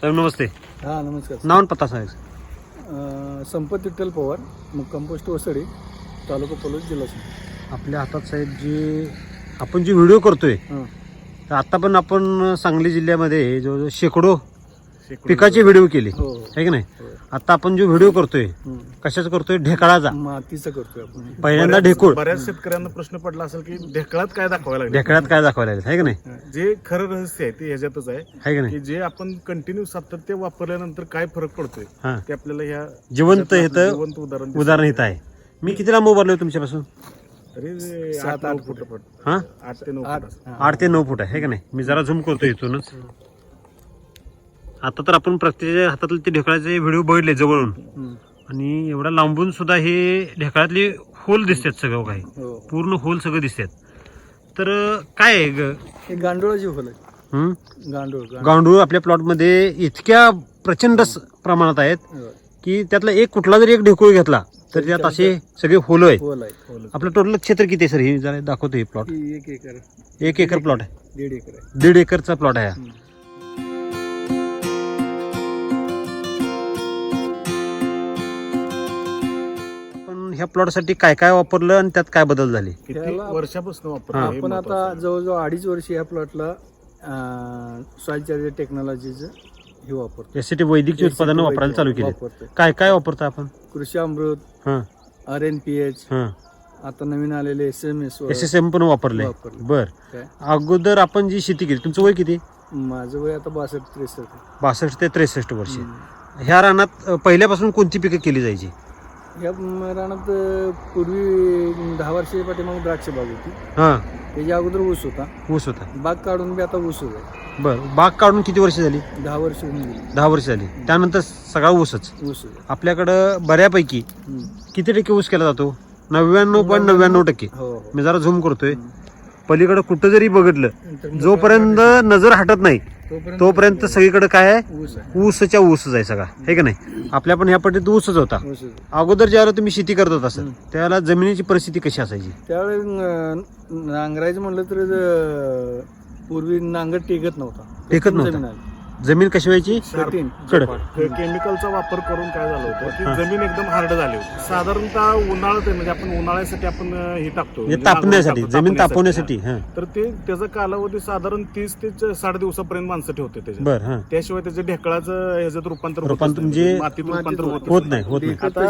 साहेब नमस्ते हा नमस्कार नाव आणि पत्ता साहेब अं, संपत विठ्ठल पवार मग कंपोस्ट वसडी तालुका पलूस जिल्हा सांगली. आपल्या हातात साहेब जे आपण जे व्हिडिओ करतोय हं. तर आता पण आपण सांगली जिल्ह्यामध्ये जवळजवळ शेकडो पिकाचे व्हिडिओ केले. हो. आहे की नाही? हो. आता आपण जो व्हिडिओ करतोय हं. कशाचा करतोय? ढेकळाचा. मातीचं करतोय आपण. पहिल्यांदा ढेकूळ. बऱ्याच शेतकऱ्यांना प्रश्न पडला असेल की ढेकळात काय दाखवायला लागले? ढेकळ्यात काय दाखवायला लागेल? आहे की नाही? जे खरं रहस्य आहे ते ह्याच्यातच आहे आहे की नाही? की जे आपण कंटिन्यू सातत्य वापरल्यानंतर काय फरक पडतोय हा. ते आपल्याला ह्या जिवंत इथं जिवंत उदाहरण दिसतं. उदाहरण इथं आहे. मी कितीला मोबाईल तुमच्यापासून? तरी आठ आठ फूट हा? आठ ते नऊ आठ फूट. हा. आठ ते नऊ फूट आहे. है का नाही? मी जरा झूम करतो इथूनच. आता तर आपण प्रत्येक हातातले ते ढेकळाचे व्हिडिओ बघितले जवळून. आणि एवढा लांबून सुद्धा हे ढेकळातले होल दिसतात सगळं काही. हो. पूर्ण होल सगळं दिसतात. तर काय आहे ग? हे गांडोळाची होल आहे हं? गांडोळ गांडूळ. गांडूळ आपल्या प्लॉटमध्ये इतक्या प्रचंड स- प्रमाणात आहेत हो. की त्यातला एक कुठला जरी एक ढेकूळ घेतला तर त्यात असे सगळे होल आहेत. होल आहे होल आपलं टोटल क्षेत्र किती आहे सर? हे जरा दाखवतो हे प्लॉट ही एक एकर. एक एकर प्लॉट आहे. दीड एकर आहे. दीड एकरचा प्लॉट आहे. हा. ह्या प्लॉटसाठी काय काय वापरलं आणि त्यात काय बदल झाले? किती त्याला- वर्षापासून. वापरतो हे आपण महत्वाचं आता आहे. जवळजवळ अडीच वर्ष या प्लॉटला सॉइल चार्जर टेक्नॉलॉजीचं हे वापरतो. यासाठी वैदिकची उत्पादनं वापरायला चालू केली. काय काय वापरतो आपण? कृषी अमृत हां. आर एन पी एच हां. आता नवीन आलेले S M S S S M पण वापरले वापरले. बर. काय? अगोदर आपण जी शेती केली तुमचं वय किती? माझं वय आता बासष्ट त्रेसष्ट. बासष्ट ते त्रेसष्ट वर्ष. हम्म. ह्या रानात अ, पहिल्यापासून कोणती पिकं केली जायची? या रानात पूर्वी दहा वर्षाच्या पाठीमागे द्राक्ष बाग होती. हां. त्याच्या अगोदर ऊस होता. ऊस होता. बाग काढून बी आता ऊस आहे बर बाग काढून किती वर्ष झाली? दहा वर्ष होऊन गेली. दहा वर्ष झाली. त्यानंतर सगळा ऊसच. ऊस. आपल्याकडं बऱ्यापैकी हम्म. किती टक्के ऊस केला जातो? नव्याण्णव पॉईंट नव्याण्णव. टक्के. हो हो. मी जरा झूम करतोय. पलीकडे कुठं जरी बघितलं जोपर्यंत नजर हटत नाही तोपर्यंत सगळीकडे काय आहे? ऊस आहे. ऊसच्या ऊसच आहे सगळा. हे का नाही? आपल्या पण ह्या पट्टीत ऊसच होता. अगोदर ज्यावेळेला तुम्ही शेती करत होता सर. त्यावेळेला जमिनीची परिस्थिती कशी असायची? त्यावेळेस नांगरायचं म्हणलं तर पूर्वी नांगर टेकत नव्हता. टेकत नव्हता. जमीन कशी व्हायची? केमिकलचा वापर करून काय झालं होतं? की हा. जमीन एकदम हार्ड झाली होती. साधारणतः उन्हाळ्यात आहे, म्हणजे आपण उन्हाळ्यासाठी आपण हे टाकतो. म्हणजे म्हणजे तापण्यासाठी जमीन तापवण्यासाठी हा. तर ते त्याचा कालावधी साधारण तीस ते साठ दिवसापर्यंत माणसं ठेवते हा. त्याशिवाय त्याच्या ढेकळाचं ह्याच्यात रूपांतर नाही. म्हणजे मातीत रूपांतर होत होत नाही. होत नाही. आता-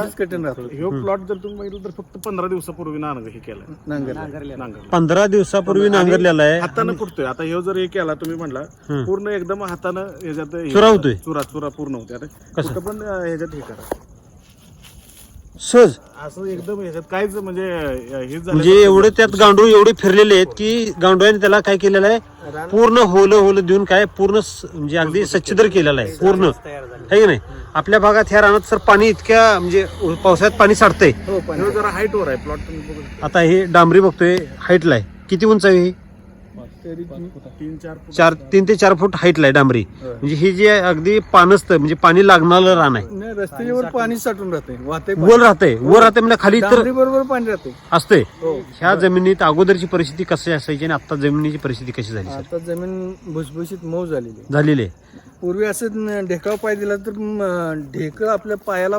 ह्यो प्लॉट जर तुम्ही बघितलं तर फक्त पंधरा दिवसापूर्वी नांगर हे केलं. पंधरा दिवसापूर्वी नांगरलेला आहे. हातानं कुठतोय आता ह्यो जर हे केला तुम्ही म्हणला हं. पूर्ण एकदम हातानं ह्याच्यात हे चुरा होतोय? चुरा चुरा पूर्ण होते. आता कसं? कुठं पण अं, ह्याच्यात हे करा. सहज? असं एकदम ह्याच्यात काहीच म्हणजे अं, हे झालं म्हणजे एवढे त्यात गांडूळ एवढे फिरलेले आहेत की गांडूळाने त्याला काय केलेलं आहे? पूर्ण होलं होलं देऊन काय पूर्ण स- म्हणजे अगदी सच्छिद्र केलेलं आहे. पूर्ण. आहे. की नाही? आपल्या भागात ह्या रानात सर पाणी इतक्या म्हणजे पावसाळ्यात पाणी साठतंय. हो पण ह्यो जरा हाईट वर आहे प्लॉट तुम्ही बघू शकता. आता हे डांबरी बघतोय हाईटला आहे. किती उंच आहे ही? तरी तीन चार फूट चार तीन ते चार फूट हाईटला आहे डांबरी. होय. म्हणजे ही जी आहे अगदी पानसत म्हणजे पाणी लागणारं रान आहे. नाही, रस्त्यावर पाणी साठून राहते वाहते वर राहते वर राहते म्हणजे खाली तर बरोबर पाणी राहते असते हो. ह्या जमिनीत अगोदरची परिस्थिती कशी असायची आणि आता जमिनीची परिस्थिती कशी झाली सर? आता जमीन भुसभुशीत मऊ झालेली आहे. झालेली आहे. पूर्वी असं न- ढेकळा पाय दिला तर म, ढेकळ आपल्या पायाला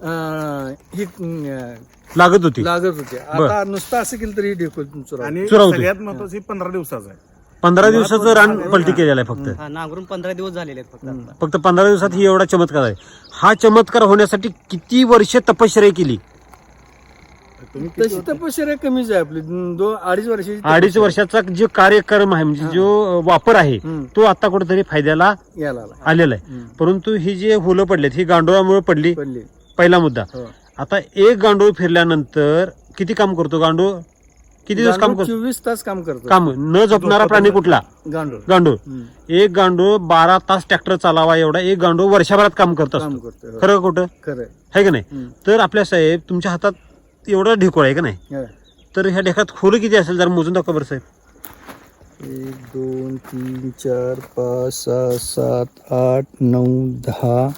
अं, ही अं, लागत होती. लागत होते. आता नुसतं असं केलं तरी ढेकळ चुरा आणि. सगळ्यात महत्वाचं हे पंधरा दिवसाचं आहे. पंधरा दिवसाचं रान पलटी केलेलं आहे फक्त. हा नांगरून पंधरा दिवस झालेले आहेत फक्त आता. फक्त पंधरा दिवसात ही एवढा चमत्कार आहे. हा चमत्कार होण्यासाठी किती वर्ष तपश्चर्या केली? तुम्ही किती तशी तपश्चर्या कमीच आहे आपली. दोन अडीच वर्षाची अडीच वर्षाचा जो कार्यक्रम आहे म्हणजे जो वापर आहे हम्म. तो आता कुठेतरी फायद्याला याला आला आलेला आहे. हम्म. परंतु ही जी होलं पडलेत ही गांडोळामुळे पडली. पडली. पहिला मुद्दा. हो. आता एक गांडूळ फिरल्यानंतर किती काम करतो गांडूळ? किती दिवस काम गांडूळ करतो? चोवीस तास काम करतो. काम. न झोपणारा प्राणी कुठला? गांडूळ. गांडूळ. हम्म. एक गांडूळ बारा तास ट्रॅक्टर चालावा एवढा एक गांडूळ वर्षभरात काम करत काम असतो. करतो हो. खरं खोटं? खरं आहे. आहे का नाही? हम्म. तर आपल्या साहेब तुमच्या हातात एवढा ढेकोळ आहे का नाही? हा. तर ह्या ढेकात खोलं किती असेल? जरा मोजून दाखवा बरं साहेब. एक दोन तीन चार पाच सहा सात आठ नऊ दहा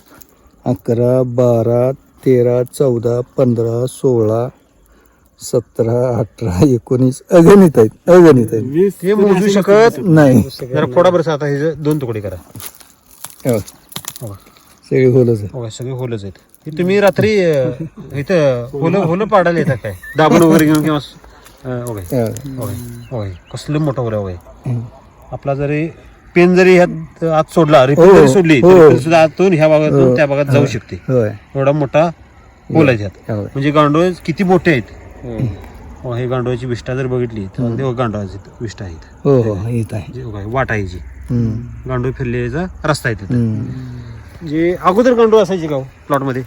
अकरा बारा तेरा चौदा पंधरा सोळा सतरा अठरा एकोणीस अगणित आहेत अगणित आहेत. वीस हे मोजू शकत नाही. जरा फोडा बरं आता हे जे दोन तुकडे करा. हे. हो. सगळे होलच आहे हो सगळे होलच आहेत. हे तुम्ही रात्री अं, इथं होलं होलं पाडायला येतात काय? दाबून वगैरे घेऊन किंवा अं, हा. ओके ओके कसलं मोठं होलं हम्म. आपला जरी पेन जरी ह्यात आत सोडला हो, रिपीट जरी सोडली हो. तरी सुद्धा आतून ह्या भागातून हो. त्या भागात जाऊ शकते. होय. एवढा मोठा होल आहे ह्यात होय. म्हणजे गांडोळ किती मोठे आहेत? हो. हे गांडोळाची विष्ठा जर बघितली तर गांडोळाची विष्ठा आहेत हो हो येत आहे. जे बघा, वाट आहे जी. हम्म. गांडोळ फिरलेचा रस्ता आहे तिथे. हम्म. जे अगोदर गांडोळ असायची गाव प्लॉटमध्ये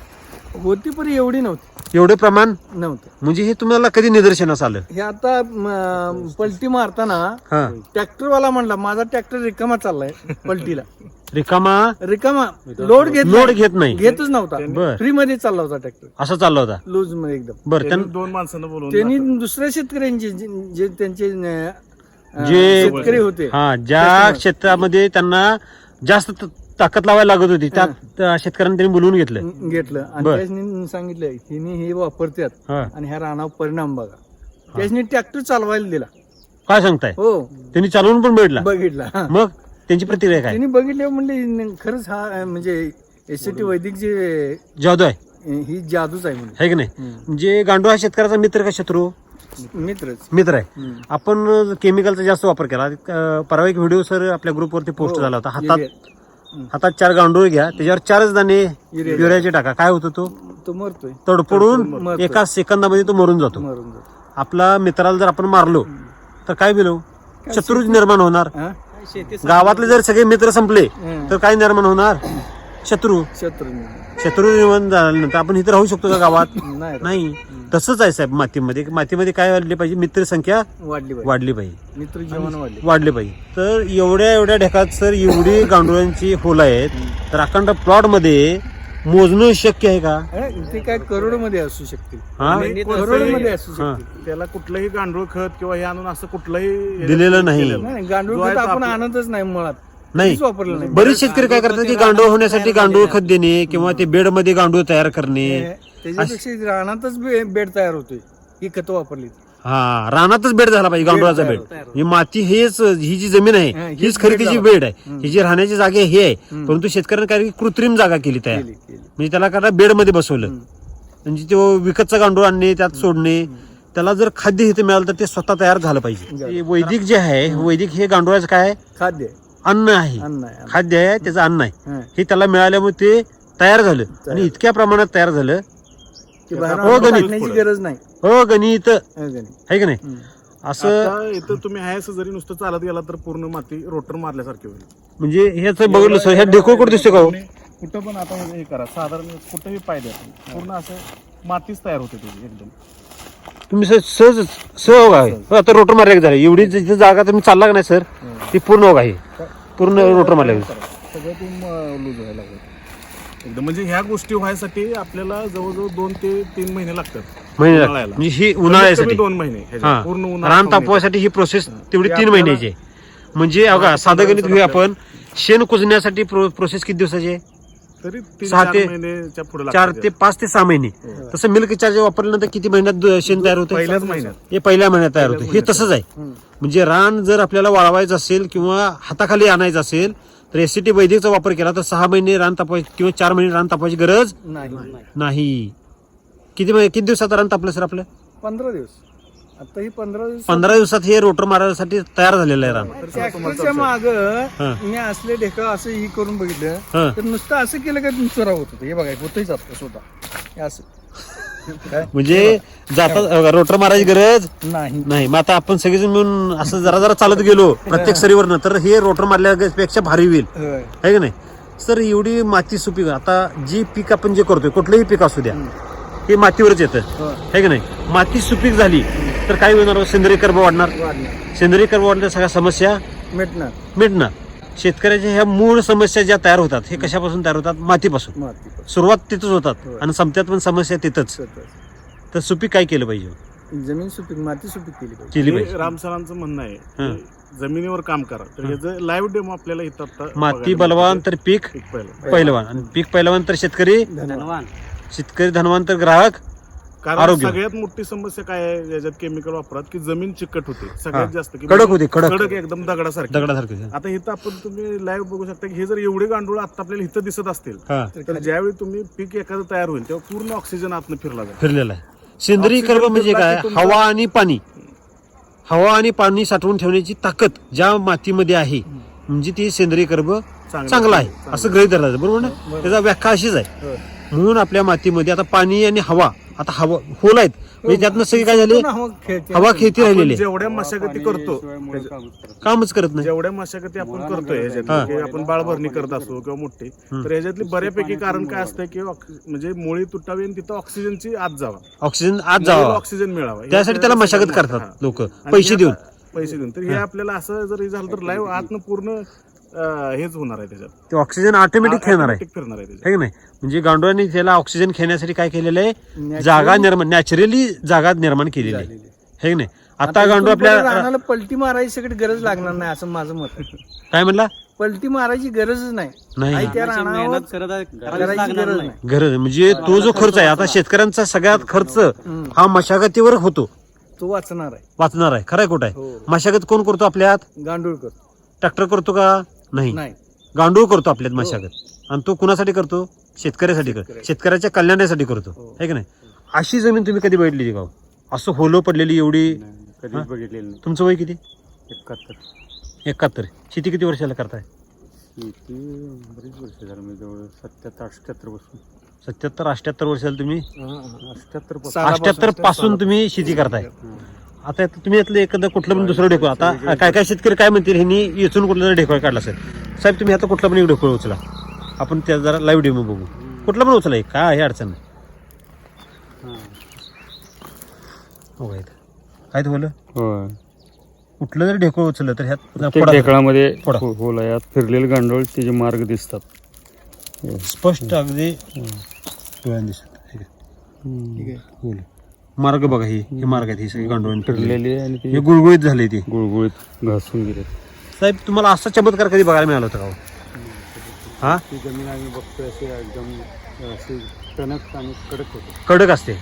होती पण एवढी नव्हती. एवढे प्रमाण? नव्हतं. म्हणजे हे तुम्हाला कधी निदर्शनास आलं? हे आता म, पलटी मारताना हा. ट्रॅक्टरवाला म्हणला माझा ट्रॅक्टर रिकामा चाललाय पलटीला. रिकामा? रिकामा. लोड घेत लोड नाही. घेत नाही. घेतच नव्हता. बर. फ्री मध्ये चालला होता ट्रॅक्टर. असा चालला होता? लूजमध्ये एकदम. बर त्यांनी त्यां दोन माणसांना बोलवून त्यांनी दुसऱ्या शेतकऱ्यांचे जे- जे त्यांचे अं, जे- शेतकरी होते. हा ज्या क्षेत्रामध्ये त्यांना जास्त त- ताकद लावायला लागत होती. त्या शेतकऱ्यांनी त्यांनी बोलवून घेतलं. घेतलं. आणि बर. सांगितलं हिने हे वापरतात हा. आणि ह्या रानावर परिणाम बघा. त्याच्यानी ट्रॅक्टर चालवायला दिला. काय सांगताय? हो. त्यांनी चालवून पण भेटला बघितला हा. मग त्यांची प्रतिक्रिया काय? त्यांनी बघितले म्हणले खरंच हा अं, म्हणजे एसटी वैदिक जे जादू आहे. ही जादूच आहे म्हणजे है की नाही. म्हणजे गांडू हा शेतकऱ्याचा मित्र का शत्रू? मित्रच. मित्र आहे. हम्म. आपण केमिकलचा जास्त वापर केला. अं, परवा एक व्हिडिओ सर आपल्या ग्रुपवरती पोस्ट हो. झाला होता. हातात. हातात चार गांडूळ घ्या त्याच्यावर चारच दाणे युरिया. युरियाचे टाका. काय होतं तो? तो मरतोय. तडफडून मरतोय. एका सेकंदामध्ये तो मरून जातो. मरून जातो. आपला मित्राला जर आपण मारलो तर काय बिलो? शत्रूच निर्माण होणार. हा? शेती गावातले जर सगळे मित्र संपले हं. तर काय निर्माण होणार? शत्रू? शत्रू. शत्रू निर्माण झाल्यानंतर आपण इथं राहू शकतो का गावात? नाही नाही. तसंच आहे साहेब मातीमध्ये. मातीमध्ये काय वाढली पाहिजे? मित्र संख्या वाढली पाहिजे. वाढली पाहिजे. मित्र जीवन वाढले. वाढली पाहिजे. तर एवढ्या एवढ्या ढेकात सर एवढी गांडुळांची होलं आहेत. तर अखंड प्लॉटमध्ये मोजणं शक्य आहे का? अरे, ते काय करोडमध्ये असू शकते. हा? करोडमध्ये असू हा. शकते. त्याला कुठलंही गांडूळ खत किंवा हे आणून असं कुठलंही दिलेलं नाही. नाही. गांडूळ जो आहे खत तो आपण आपलं- आणतच नाही मुळात. नाही. कधीच वापरलं नाही. बरेच शेतकरी काय करतात की गांडूळ होण्यासाठी गांडूळ खत देणे किंवा ते बेडमध्ये गांडूळ तयार करणे. त्याच्यापेक्षा रानातच बे- बेड तयार होतोय ही खत वापरली. हा रानातच बेड झाला पाहिजे गांडुळाचा बेड. ही माती हेच ही जी जमीन हा, आहे हीच हीच खरी बेड तिची. बेड आहे. ही जी राहण्याची जागा आहे हे आहे परंतु शेतकऱ्यांनी काय केली? कृत्रिम जागा केली तयार. केली केली. म्हणजे त्याला काय बेडमध्ये बसवलं. म्हणजे तो विकतचा गांडूळ आणणे त्यात सोडणे त्याला जर खाद्य इथे मिळालं तर ते स्वतः तयार झालं पाहिजे. हे वैदिक जे आहे वैदिक हे गांडुळाचं काय आहे? खाद्य. अन्न आहे अन्न आहे अन्न. खाद्य आहे त्याचं अन्न आहे हा. हे त्याला मिळाल्यामुळे ते तयार झालं आणि इतक्या प्रमाणात तयार झालं ते बाहेर हो, आणून गणित. टाकण्याची गरज नाही हो गणित हो, गणित. आहे की नाही. असं आता इथं तुम्ही आहे असं जरी नुसतं चालत गेला तर पूर्ण माती रोटर मारल्यासारखी होईल म्हणजे ह्याच बघितलं सर ह्या डेको कुठे दिसतो का हो? तुम्ही कुठं पण आता हे करा साधारण कुठेही पाय द्या तुम्ही. पूर्ण असं मातीच तयार होते त्याची एकदम तुम्ही सर सहज सहज आहे हो, आता रोटर मारल्या झालं. एवढी जिथे जागा तुम्ही चालला का नाही सर ती पूर्ण होगा आहे पूर्ण रोटर मारल्या सगळं ते लूज व्हायला लागलं. एकदम म्हणजे ह्या गोष्टी व्हायसाठी आपल्याला जवळजवळ दोन ते तीन महिने लागतात. महिने. उन्हाळ्याला. म्हणजे ही कमीत उन्हाळ्यासाठी दोन महिने ह्याच्यात. हा. पूर्ण उन्हाळा रान. तापवासाठी ही प्रोसेस तेवढी तीन महिन्याची. आहे म्हणजे अगा साधं गणित घेऊया आपण. शेण कुजण्यासाठी प्रोसेस किती दिवसाची आहे? तरी तीन सहा चार ते- महिन्याच्या पुढे चार ते. पाच ते सहा महिने. तसं मिल्क चार्ज वापरल्यानंतर किती महिन्यात दु- शेण तयार होतं? पहिल्याच महिन्यात. हे पहिल्या महिन्यात तयार होतं. हे तसंच आहे. म्हणजे रान जर आपल्याला वाळवायचं असेल किंवा हाताखाली आणायचं असेल तर एसीटी वैदिकचा वापर केला तर सहा महिने रान तापवायची किंवा चार महिने रान तापवायची गरज नाही नाही. किती महिने- किती दिवसात रान तापलं सर आपलं? पंधरा दिवस. आता ही पंधरा दिवस पंधरा दिवसात हे रोटर मारण्यासाठी तयार झालेलं आहे रान. ट्रॅक्टरच्या माग हा. मी असले ढेकळ असं ही करून हा. बघितलं तर नुसतं असं केलं का चोरा होत होतं. हे बघा होतच आपलं स्वतः. हे असं. काय? म्हणजे जाता रोटर मारायची गरज नाही. नाही. मग आता आपण सगळेजण मिळून असं जरा जरा चालत गेलो प्रत्येक सरीवरनं तर हे रोटर मारल्यापेक्षा भारी होईल. होय. आहे का नाही? सर एवढी माती सुपीक आता जी पीक आपण जे करतोय कुठलंही पीक असू द्या हे मातीवरच येतं. आहे का नाही? माती सुपीक झाली तर काय होणार? सेंद्रिय कर्ब वाढणार. वाढणार. सेंद्रिय कर्ब वाढल्या सगळ्या समस्या मिटणार. मिटणार. शेतकऱ्याच्या ह्या मूळ समस्या ज्या तयार होतात हे कशापासून तयार होतात? मातीपासून. माती सुरुवात तिथंच होतात होय. आणि संपत्यात पण समस्या तिथंच. तर सुपीक काय केलं पाहिजे? जमीन सुपीक माती सुपीक केली पाहिजे. केली हे पाहिजे राम सरांचं म्हणणं आहे हं. की जमिनीवर काम करा. तर ह्याचं लाईव्ह डेमो आपल्याला इथं आता माती बघायला बलवान. तर पीक एक पहिलं. पहिलवान. आणि पीक पहिलवान तर शेतकरी? धन्यवाद धनवान. शेतकरी धनवान तर ग्राहक? कारण आरोग्य. सगळ्यात मोठी समस्या काय आहे याच्यात केमिकल वापरात की जमीन चिकट होते. सगळ्यात हा. जास्त की कडक होते, कडक. कडक एकदम दगडासारखी. दगडासारखे आता इथं आपण तुम्ही लाईव्ह बघू शकता की हे जर एवढे गांडूळ आता आपल्याला इथं दिसत असतील हा. तर ज्यावेळी तुम्ही पीक एखादं तयार होईल तेव्हा पूर्ण ऑक्सिजन आतनं फिरला जाईल. फिरलेला आहे. सेंद्रिय ऑक्सिजन कर्ब म्हणजे फिरला काय? की तुमचा- हवा आणि पाणी. हवा आणि पाणी साठवून ठेवण्याची ताकद ज्या मातीमध्ये आहे म्हणजे ती सेंद्रिय कर्ब चांगला आहे. असं गृहित धरलं जातं, बरोबर ना? त्याचा व्याख्या अशीच आहे. म्हणून आपल्या मातीमध्ये आता पाणी आणि हवा आता हवा होल आहेत. म्हणजे त्यातनं सगळी काय झाली? हवा खेळते. हवा खेती राहिलेली आहे. जेवढ्या मशागती करतो कामच करत नाही. जेवढ्या मशागती आपण करतोय की आपण बाळभरणी करत असो किंवा मोठी तर ह्याच्यातली बऱ्यापैकी कारण काय असतं की ऑक्स- म्हणजे मुळी तुटावी आणि तिथं ऑक्सिजनची आत जावा. ऑक्सिजन आत मुळीला जावा. ऑक्सिजन मिळावा. हे त्यासाठी त्याला मशागत करतात हा. लोक. आणि पैसे हे देऊन. आता- पैसे देऊन. तर हे आपल्याला असं जर हे झालं तर लाईव्ह आतनं पूर्ण अं, हेच होणार आहे त्याच्यात. ते ऑक्सिजन ऑटोमॅटिक खेळणार आहे. Automatic फिरणार आहे त्याच्यात. है की नाही? म्हणजे गांडुळाने त्याला ऑक्सिजन खेळण्यासाठी काय केलेलं आहे? जागा निर्माण नॅचरली जागा निर्माण केलेली आहे. है की नाही? आता गांडू इथून पुढे आपल्या पलटी मारायची सगळी गरज लागणार नाही असं माझं मत आहे. काय म्हणला? पलटी मारायची गरजच नाही. नाही. आई त्या अशी रानावर मेहनत करत करावी करायची लागणार गरज नाही. नाही. गरज म्हणजे तो जो खर्च आहे आता शेतकऱ्यांचा सगळ्यात खर्च हा मशागतीवर होतो. तो वाचणार आहे. वाचणार आहे. खरंय खोट आहे. हो. मशागत कोण करतो आपल्यात? गांडूळकर ट्रॅक्टर करतो का? नाही. नाही. गांडूळ करतो आपल्यात मशागत. आणि तो कुणासाठी करतो? शेतकऱ्यासाठी करतो शेतकऱ्याच्या कल्याणासाठी करतो. है. की नाही? अशी जमीन तुम्ही कधी बघितली हो? असं होलो पडलेली एवढी हा? कधीच बघितलेलं नाही. तुमचं वय किती? एकाहत्तर. एकाहत्तर. शेती किती वर्षाला करताय? शेती बरीच वर्ष झालं. मी जवळ सत्याहत्तर अठ्याहत्तरपासून. सत्याहत्तर अठ्याहत्तर वर्षाला तुम्ही अठ्याहत्तरपासून. तुम्ही शेती करताय. आता तुम्ही यातलं एखादं कुठलं पण दुसरं ढेकळ आता काय काय शेतकरी काय म्हणतील ह्यांनी येचून कुठलं ढेकळ काढला असेल. साहेब तुम्ही आता कुठलं पण एक ढेकळ उचला. आपण त्या जरा लाईव्ह डेमो बघू. कुठलं पण उचला काय आहे अडचण नाही. हो काय बोल होय. कुठलं जरी ढेकळ उचललं तर ह्यात. ढेकळामध्ये फोडा. हो- होलायात फिरलेले गांडोळ त्याचे मार्ग दिसतात. स्पष्ट अगदी डोळ्यानं दिसत ठीक आहे. बोल. मार्ग बघा ही हे मार्ग आहेत ही सगळी गांडोळून फिरलेली फिरलेली आणि हे ते गुळगुळीत झाले ती गुळगुळीत घासून गेले साहेब तुम्हाला असा चमत्कार कधी बघायला मिळाला होता का हो? हा ती जमीन आम्ही बघतोय अशी एकदम अशी टणक आणि कडक होते कडक असते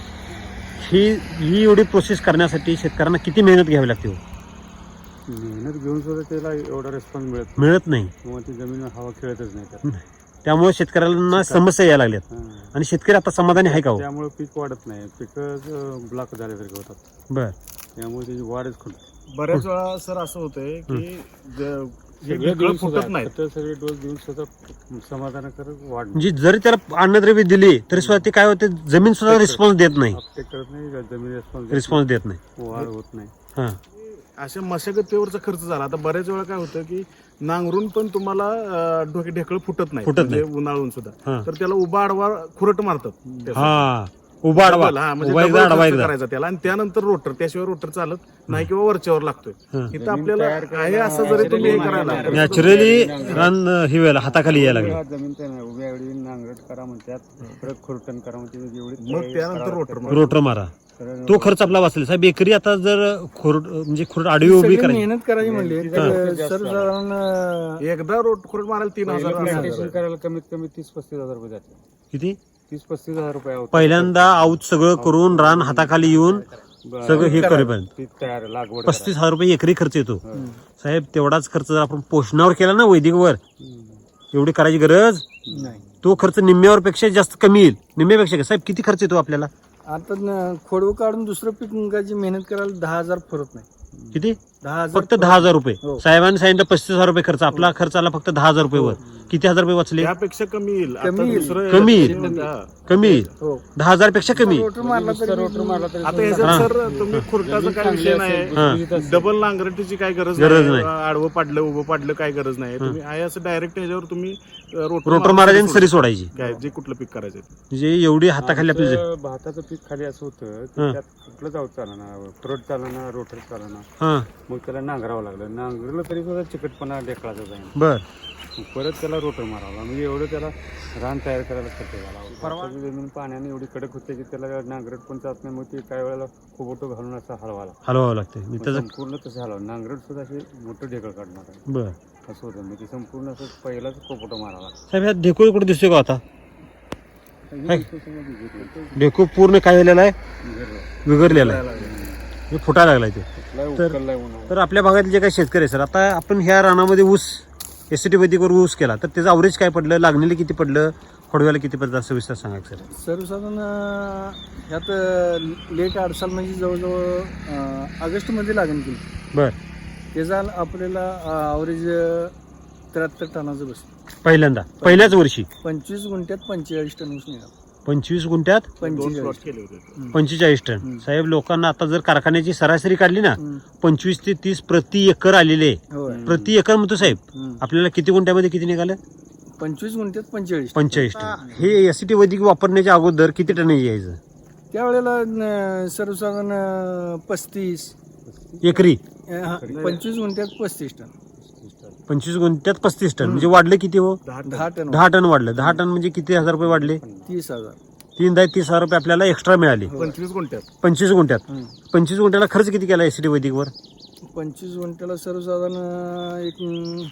ही ही एवढी प्रोसेस करण्यासाठी शेतकऱ्यांना किती मेहनत घ्यावी लागते हो? मेहनत घेऊन सुद्धा त्याला एवढा रिस्पॉन्स मिळत नाही. मिळत नाही किंवा ती जमीन हवा खेळतच नाही त्यात. त्यामुळे शेतकऱ्यांना समस्या यायला लागल्यात. हां. आणि शेतकरी आता समाधानी आहे का हो? त्यामुळे पीक वाढत नाही. पिकं ब्लॉक झाल्यासारखे होतात. बर. त्यामुळे त्याची वाढच खुंटते बऱ्याच वेळा सर असं होतंय की ज- हे फुटत खतं सगळे डोस देऊन सुद्धा समाधानकारक वाढ म्हणजे जरी त्याला अन्नद्रव्य दिली तरी सुद्धा ते काय होते? जमीन सुद्धा रिस्पॉन्स देत नाही. अपटेक करत नाही जमीन रिस्पॉन्स रिस्पॉन्स देत नाही. वाढ होत नाही. हा. अशा मशागतीवरचा खर्च झाला. आता बऱ्याच वेळा काय होतं की नांगरून पण तुम्हाला अं, डोके ढेकळ फुटत नाही फुटत म्हणजे उन्हाळून सुद्धा हा. तर त्याला उभा आडवा खुरट मारतात. हा हा, म्हणजे उभा double खर्च करायचा त्याला. आणि त्यानंतर रोटर त्याशिवाय रोटर चालत नाही किंवा वरच्यावर लागतोय. इथं आपल्याला आहे असं जरी तुम्ही हे करायला नॅचरली रान हे व्हायला हाताखाली यायला लागले. जमीन तर नाही उभ्या एवढी नांगरट करा म्हणतात परत खुरटण करा म्हणते एवढी मग त्यानंतर रोटर मार. रोटर मारा. तो खर्च आपला वाचला साहेब एकरी आता जर खोर म्हणजे खोर आडवी उभी सगळी करायची. मेहनत करायची म्हणली. तर सर्वसाधारण एकदा रोट खुरट मारायला तीन हजार हजार करायला कमीत कमी तीस पस्तीस हजार रुपये जाते. किती? तीस पस्तीस हजार रुपये. पहिल्यांदा आऊत सगळं करून रान हाताखाली येऊन. सगळं हे करेपर्यंत. ती तयार लागवड पस्तीस हजार रुपये एकरी खर्च येतो. साहेब तेवढाच खर्च जर आपण पोषणावर केला ना वैदिकवर एवढी करायची गरज? नाही. तो खर्च निम्म्यावर पेक्षा जास्त कमी येईल. निम्म्यापेक्षा काय? साहेब किती खर्च येतो आपल्याला? आता न- खोडवं काढून दुसरं पीक निघायची मेहनत करायला दहा हजार फरक नाही. किती? दहा हजार फक्त दहा हजार रुपये. हो. साहेबांनी सांगितलं पस्तीस हजार रुपये खर्च. आपला खर्च आला फक्त दहा हजार रुपये वर. किती हजार रुपये वाचले? त्यापेक्षा कमी येईल. आता कमी येईल. दुसरं कमी येईल. हा. कमी येईल. हो. दहा हजारपेक्षा कमी रोटर मारला तरी रोटर मारला तरी आता सर तुम्ही खुरटाचा काय विषय नाही डबल नांगरटीची काय गरज गरज नाही. आडवं पाडलं उभं पाडलं काय गरज नाही. तुम्ही आहे असं डायरेक्ट ह्याच्यावर तुम्ही रोटर मारायची आणि सरी सोडायची. काय जे कुठलं पीक करायचं म्हणजे एवढी हाताखाली आपली आमचं भाताचं पीक खाली असं होतं की. त्यात कुठलं जाऊ चालना फ्रट चालना रोटर चालना. हा. मग त्याला नांगरावं लागलं. नांगरलं तरी सुद्धा चिकटपणा डेकळाचा जाईल बर. परत त्याला रोटर मारावा. म्हणजे एवढं त्याला रान तयार करायला खर्च झाला. भाताची जमीन पाण्याने एवढी कडक होते की त्याला नांगरट पण जात नाही. मग ते काही वेळेला खोबोटो घालून असं हलवाला हलवावं लागतं मी त्याचं संपूर्ण तसं हलवा नांगरट सुद्धा असे मोठं ढेकळ काढणार आहे. बर. असं होतं. म्हणजे संपूर्ण असं पहिलाच कोपोटो मारावा साहेब ह्या ढेकूळ कुठे दिसतोय का आता? ढेकूळ पूर्ण काय झालेला आहे? विगरलेला आहे. म्हणजे फुटायला लागलाय तो. तर आपल्या भागातले जे काही शेतकरी आहे सर. आता आपण ह्या रानामध्ये ऊस एस टी वैदिकवर ऊस केला. तर त्याचं अवरेज काय पडलं? लागणीला किती पडलं? खोडव्याला किती पडलं? असं विस्तार सांगा सर. सर्वसाधारण ह्यात लेट अडसाल म्हणजे जवळजवळ ऑगस्टमध्ये लागण केली. बर. त्याचा आपल्याला अवरेज त्र्याहत्तर टनाचं बसलं. पहिल्यांदा. पहिल्याच वर्षी. पंचवीस गुंठ्यात पंचेचाळीस टन ऊस निघाला. पंचवीस गुंठ्यात? दोन पंचेचाळीस. प्लॉट केले होते. पंचेचाळीस टन. साहेब लोकांना आता जर कारखान्याची सरासरी काढली ना. पंचवीस ते तीस प्रति एकर आलेले. होय. प्रति एकर म्हणतो साहेब. आपल्याला किती गुंठ्यामध्ये किती निघालं? पंचवीस गुंठ्यात पंचेचाळीस. पंचेचाळीस टन. हे. एस टी वैदिक वापरण्याच्या अगोदर किती टन यायचं? त्यावेळेला अं, सर्वसाधारण अं, पस्तीस. एकरी. अं, हा, पंचवीस गुंठ्यात पस्तीस टन. पंचवीस गुंठ्यात पस्तीस टन. म्हणजे वाढलं किती हो? दहा टन. दहा टन. वाढलं. दहा टन म्हणजे किती हजार रुपये वाढले? तीस हजार. तीन दहा तीस हजार रुपये आपल्याला एक्स्ट्रा मिळाले. पंचवीस गुंठ्यात. पंचवीस गुंठ्यात. पंचवीस गुंठ्याला खर्च किती केला एस टी वैदिकवर पंचवीस गुंठ्याला सर्वसाधारण एक अं,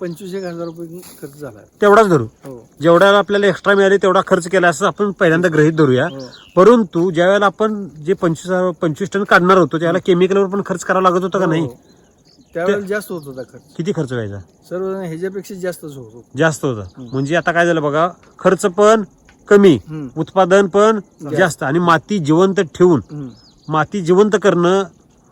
पंचवीस एक हजार रुपये खर्च झाला. तेवढाच धरू. हो. जेवढा आपल्याला एक्स्ट्रा मिळाले तेवढा खर्च केला असं आपण पहिल्यांदा गृहित धरूया. हो. परंतु ज्या वेळेला आपण जे पंचवीस हजार- पंचवीस टन काढणार होतो त्यावेळेला केमिकलवर पण खर्च करावा लागत होता का नाही? हो. त्यावेळेला जास्त होत होता खर्च. किती खर्च व्हायचा? सर्व ह्याच्यापेक्षा जास्तच होत होता. जास्त होता. म्हणजे आता काय झालं बघा खर्च पण कमी हम्म. उत्पादन पण जास्त. आणि माती जिवंत ठेवून. माती जिवंत करणं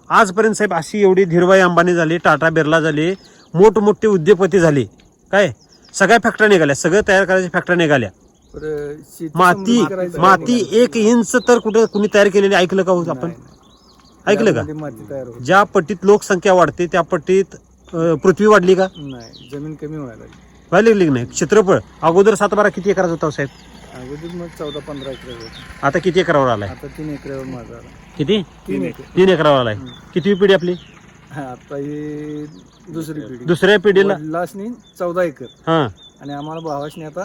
आजपर्यंत साहेब अशी एवढी धीरबाई अंबानी झाली टाटा बिर्ला झाले मोठमोठे उद्योगपती झाले. काय? सगळ्या फॅक्टऱ्या निघाल्या सगळं तयार करायच्या फॅक्टऱ्या निघाल्या. शेती माती करायचं माती एक इंच तर कुठे कुणी तयार केलेली ऐकलं का हो आपण? नाही. ऐकलं का? त्यामध्ये माती तयार होत. ज्या पट्टीत लोकसंख्या वाढते त्या पट्टीत अं, पृथ्वी वाढली का? नाही जमीन कमी व्हायला लागली. व्हायला लागली की नाही? क्षेत्रफळ? अगोदर सात बारा किती एकरात होता हो साहेब? अगोदर मग चौदा पंधरा एकर होत. आता किती एकरावर आलाय? आता तीन एकरावर माझा आला. किती? तीन एकर तीन एकरावर आलाय. किती पिढी आपली? हा आता ही दुसरी पिढी. दुसऱ्या पिढीला? वडिलासनी चौदा एकर. हा. आणि आम्हाला भावासनी आता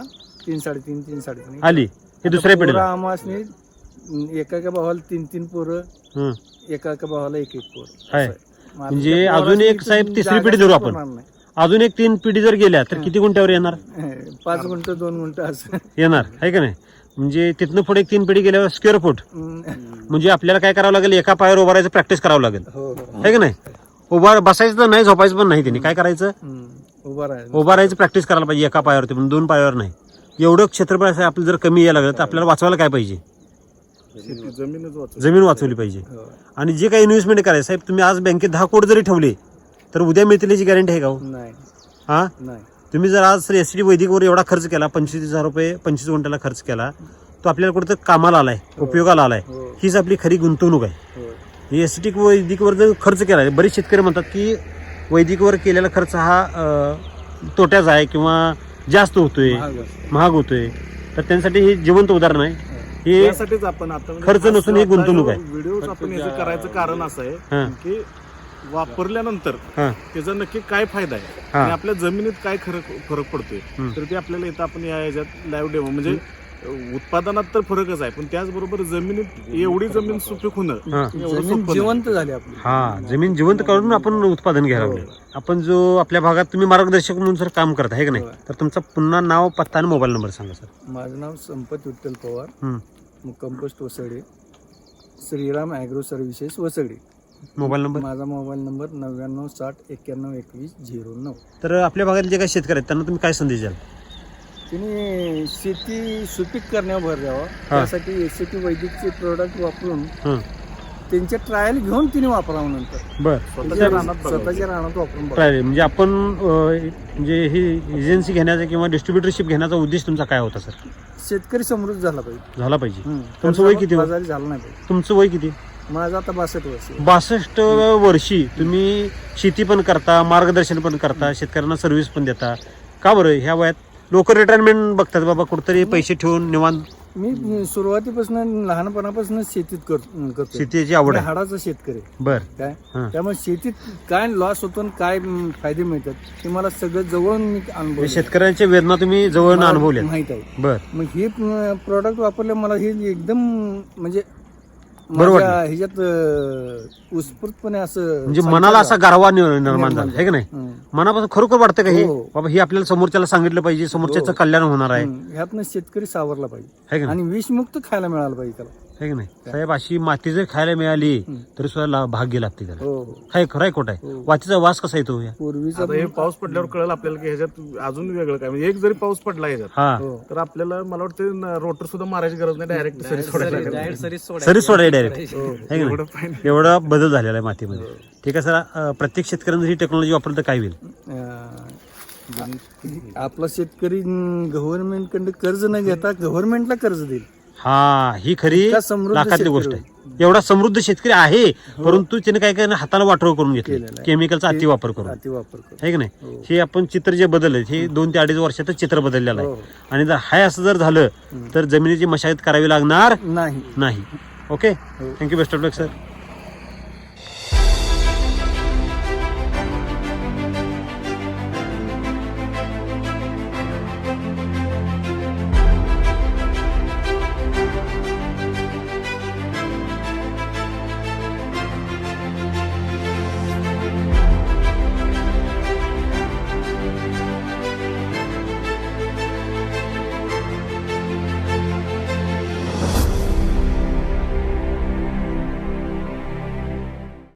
तीन साडेतीन तीन साडेतीन आली. हे दुसऱ्या पिढीला. आम्हासनी एका एका भावाला तीन तीन पोरं. हं. एका एका भावाला एक एक पोर. आहे. असं आहे. म्हणजे अजून एक साहेब तिसरी जागा पिढी धरू आपण. नाही. अजून एक तीन पिढी जर गेल्या तर किती गुंठ्यावर येणार? पाच गुंठ दोन गुंठ असं. येणार आहे का नाही? म्हणजे तिथनं पुढे एक तीन पिढी गेल्यावर स्क्वेअर फूट हम्म. म्हणजे आपल्याला काय करावं लागेल? एका पायावर उभा राहायचं प्रॅक्टिस करावं लागेल. हो हो. आहे का नाही? उभा बसायचं तर नाही झोपायचं पण नाही त्यांनी काय करायचं? हम्म. उभा राहायचं. उभा राहायचं प्रॅक्टिस करायला पाहिजे एका पायावरती पण दोन पायावर नाही. एवढं क्षेत्रफळ असं आपलं जर कमी यायला लागलं तर आपल्याला वाचवायला काय पाहिजे? शेती जमीनच वाचव जमीन वाचवली पाहिजे. हो. आणि जे काही इन्व्हेस्टमेंट करायचं साहेब तुम्ही आज बँकेत दहा कोटी जरी ठेवले तर उद्या मिळतील याची गॅरंटी आहे का हो? नाही. हा? नाही. तुम्ही जर आज एस टी वैदिकवर एवढा खर्च केला पंचवीस हजार रुपये पंचवीस गुंठ्याला खर्च केला तो आपल्याला कुठं कामाला आलाय उपयोगाला आलाय. हो. हीच आपली खरी गुंतवणूक आहे. हो. एस टी वैदिकवर जर खर्च केला बरेच शेतकरी म्हणतात की वैदिकवर केलेला खर्च हा अं, तोट्याचा आहे किंवा जास्त होतोय महाग असतं. महाग होतोय. तर त्यांसाठी हे जिवंत उदाहरण आहे. हे यासाठीच आपण आता म्हणजे खर्च नसून ही गुंतवणूक आहे. व्हिडिओ आपण याचं करायचं कारण असं आहे की वापरल्यानंतर हा त्याचा नक्की काय फायदा आहे हा. आणि आपल्या जमिनीत काय फरक फरक पडतोय हम्म. तर ते आपल्याला इथं आपण या ह्याच्यात लाईव्ह डेमो म्हणजे उत्पादनात तर फरकच आहे पण त्याचबरोबर जमिनीत एवढी जमीन सुपीक होणं हा. एवढं जमीन सोपं नाही. जिवंत झाली आपली. हा जमीन जिवंत करून आपण उत्पादन घ्यायला लागले. आपण जो आपल्या भागात तुम्ही मार्गदर्शक म्हणून सर काम करता आहे का नाही? होय. तर तुमचा पुन्हा नाव पत्ता आणि मोबाईल नंबर सांगा सर. माझं नाव संपत विठ्ठल पवार. हम्म. Compost Vasade. Shriram agro services Vasade. Mobile number? माझा मोबाईल नंबर नव्याण्णव साठ एक्क्याण्णव एकवीस झिरो नऊ. तर आपल्या भागातले जे काही शेतकरी आहेत त्यांना तुम्ही काय संदेश द्याल? तिने शेती सुपीक करण्यावर भर द्यावा त्यासाठी एस टी वैदिकचे प्रोडक्ट वापरून हं. त्यांच्या ट्रायल घेऊन तिने वापरावं नंतर बर स्वतःच्या रानात. स्वतःच्या रानात वापरून. चालेल म्हणजे आपण अं, म्हणजे ही एजन्सी घेण्याचा किंवा डिस्ट्रीब्युटरशिप घेण्याचा उद्देश तुमचा काय होता सर शेतकरी समृद्ध झाला पाहिजे झाला पाहिजे हं. तुमचं वय किती हो? बाजारी झालं नाही पाहिजे तुमचं वय किती माझं आता बासष्ट वर्ष आहे. बासष्ट वर्षी तुम्ही शेती पण करता मार्गदर्शन पण करता शेतकऱ्यांना सर्व्हिस पण देता का बरं ह्या वयात लोक रिटायरमेंट बघतात बाबा कुठेतरी पैसे ठेवून निवांत. मी सुरुवातीपासून लहानपणापासून शेतीत कर- करतो शेतीची आवड मी आहे. हाडाचा शेतकरी. आहे. बर. काय? हं. त्यामुळे शेतीत काय लॉस होतो आणि काय म, फायदे मिळतात ते मला सगळं जवळून मी अनुभव म्हणजे शेतकऱ्यांच्या वेदना तुम्ही जवळ अनुभवल्या माहीत आहे. बर. मग हे प्रोडक्ट वापरले मला हे एकदम म्हणजे बरं माझ्या वाटलं. ह्याच्यात अं, उत्स्फूर्तपणे असं म्हणजे मनाला असा. गारवा निर्माण झाला आहे का नाही हं. मनापासून खरोखर वाटतं का हे हो. बाबा हे आपल्याला समोरच्याला सांगितलं पाहिजे समोरच्याचं हो. कल्याण होणार आहे हं. ह्यातनं शेतकरी सावरला पाहिजे है का नाही आणि विषमुक्त खायला मिळालं पाहिजे त्याला है की नाही? साहेब अशी माती जर खायला मिळाली तरी सुद्धा भाग्य लागते त्याला. हो. काय खरंय खोट आहे? वातीचा वास कसा येतो या? पूर्वीचा आता हे पाऊस पडल्यावर कळेल आपल्याला की ह्याच्यात अजून वेगळं काय. म्हणजे एक जरी पाऊस पडला ह्याच्यात हा. हो. तर आपल्याला मला वाटतं रोटर सुद्धा मारायची गरज नाही डायरेक्ट सरी सोडायला लागेल. डायरेक्ट सोडायचं. सरी सोडाय डायरेक्ट है. की एवढं नाही पाणी एवढा बदल झालेला आहे मातीमध्ये. ठीक आहे सर अं, प्रत्येक शेतकऱ्यांनी ही टेक्नॉलॉजी वापरलं तर काय होईल? अं, आपला शेतकरी गव्हर्नमेंटकडे कर्ज न घेता गव्हर्नमेंटला कर्ज देईल. हा ही खरी इतका समृद्ध लाखातली शेतकरी गोष्ट आहे. एवढा समृद्ध शेतकरी आहे परंतु त्याने काय काय हाताला वाटव करून घेतलं. आहे. केमिकलचा अति वापर करून. अति वापर करू आहे की नाही? हे. आपण चित्र जे बदललं हे दोन ते अडीच वर्षातच चित्र बदललेलं आहे. हो. आणि जर हाय असं जर झालं तर जमिनीची मशागत करावी लागणार नाही. नाही. Okay? Thank you best of luck sir